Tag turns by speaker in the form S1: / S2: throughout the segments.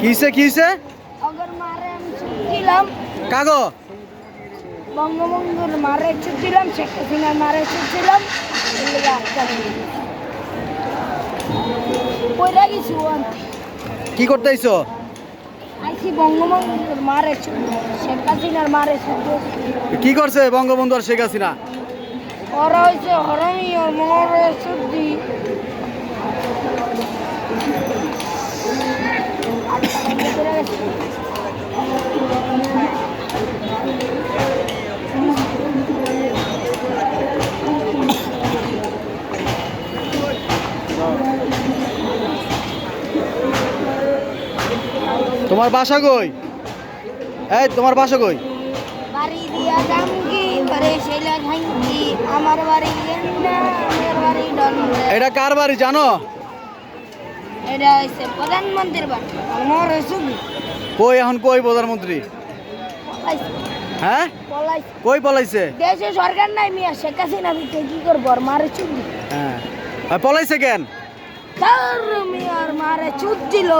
S1: কিসে কিসে?
S2: অগর মারে মারে শেখ হাসিনার মারে
S1: কি করতে আইছো?
S2: আইসি বঙ্গবন্ধুর মারে শেখ হাসিনার মারে
S1: কি করছে বঙ্গবন্ধু আর শেখ হাসিনা?
S2: হয়েছে হরামি ওর মরে ছুট
S1: তোমার বাসা কই? এই তোমার বাসা কই?
S2: বাড়ি দিয়া জামকি ঘরে ছেলে ভাঙ্গি আমার বাড়ি আমার বাড়ি ডন্ডা
S1: এটা কার বাড়ি জানো?
S2: এটা হচ্ছে প্রধানমন্ত্রীর বাড়ি। আমার সুবি
S1: কই এখন কই প্রধানমন্ত্রী? হ্যাঁ?
S2: পলাইছে।
S1: কই পলাইছে?
S2: দেশে সরকার নাই মিয়া শেখ হাসিনা দিতে কি করব আর মারে চুপ দিল
S1: হ্যাঁ। আর পলাইছে কেন?
S2: তার মিয়ার মারে চুপ দিল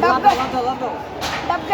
S2: লিগা পলাই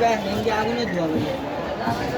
S2: होगा हेंगे आगे धुआँ